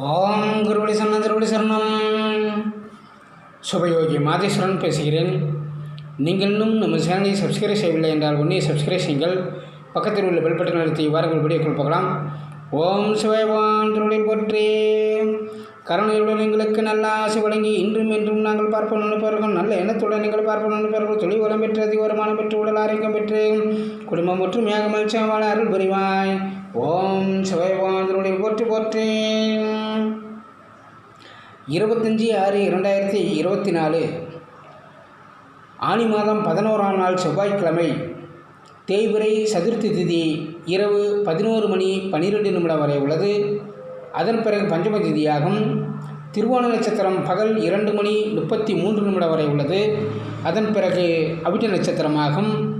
ஓம் குருவடி சரணம் திருவடி சரணம். சுபயோகி மாதேஸ்வரன் பேசுகிறேன். நீங்கள் இன்னும் நம்ம சேனலை சப்ஸ்கிரைப் செய்யவில்லை என்றால் உடனே சப்ஸ்கிரைப் செய்யுங்கள். பக்கத்தில் உள்ள பெல் பட்டன் அழுத்தி வாருங்கள். வீடியோக்குள் பார்க்கலாம் ஓம் சிவபான் திருவடியில் போற்றே. கருணையுடன் எங்களுக்கு நல்ல ஆசை வழங்கி இன்றும் என்றும் நாங்கள் பார்ப்போம் நினைப்பார்கள் நல்ல எண்ணத்துடன் நீங்கள் பார்ப்போம் நினைப்பார்கள் தொழில் வளம் பெற்று அதிகாரமான பெற்று உடல் ஆரோக்கியம் பெற்று குடும்பம் மற்றும் ஏக மகிழ்ச்சியாக வாழ அருள் புரிவாய். ஓம் சிவபாந்தனுடைய திருவடியில் போற்றி போற்றி. இருபத்தஞ்சி ஆறு இரண்டாயிரத்தி இருபத்தி நாலு ஆனி மாதம் பதினோராம் நாள் செவ்வாய்க்கிழமை தேய்பிரை சதுர்த்தி திதி இரவு பதினோரு மணி பன்னிரெண்டு நிமிடம் வரை உள்ளது. அதன் பிறகு பஞ்சம திதியாகும் திருவோண நட்சத்திரம் பகல் இரண்டு மணி முப்பத்தி மூன்று நிமிடம் வரை உள்ளது. அதன் பிறகு அவிட்ட நட்சத்திரமாகும்.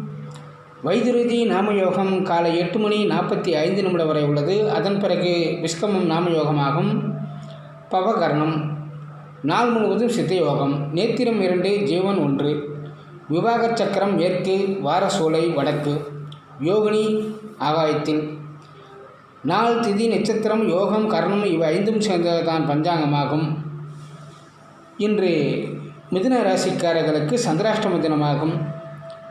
வைத்திருதி நாமயோகம் காலை எட்டு மணி நாற்பத்தி ஐந்து நிமிடம் வரை உள்ளது. அதன் பிறகு விஸ்கமம் நாமயோகமாகும். பவகர்ணம். நாள் முழுவதும் சித்தயோகம். நேத்திரம் இரண்டு ஜீவன் ஒன்று. விவாக சக்கரம் மேற்கு வாரசோலை வடக்கு. யோகினி ஆகாயத்தில். நாள் திதி நட்சத்திரம் யோகம் கர்ணம் இவை ஐந்தும் சேர்ந்ததுதான் பஞ்சாங்கமாகும். இன்று மிதுன ராசிக்காரர்களுக்கு சந்திராஷ்டம தினமாகும்.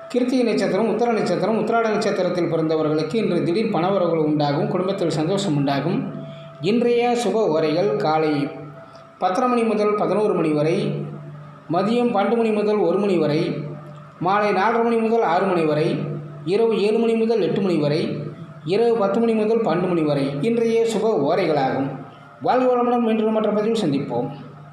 கிருத்திகை நட்சத்திரம் உத்தர நட்சத்திரம் உத்திராட நட்சத்திரத்தில் பிறந்தவர்களுக்கு இன்று திடீர் பணவரவுகள் உண்டாகும் குடும்பத்தில் சந்தோஷம் உண்டாகும். இன்றைய சுப உரைகள் காலை பத்தரை மணி முதல் பதினோரு மணி வரை மதியம் பன்னெண்டு மணி முதல் ஒரு மணி வரை மாலை நாலரை மணி முதல் ஆறு மணி வரை இரவு ஏழு மணி முதல் எட்டு மணி வரை இரவு பத்து மணி முதல் பன்னெண்டு மணி வரை இன்றைய சுப ஓரைகளாகும். வாழ்க வளமுடன் மீண்டும் மற்ற பதிவு சந்திப்போம்.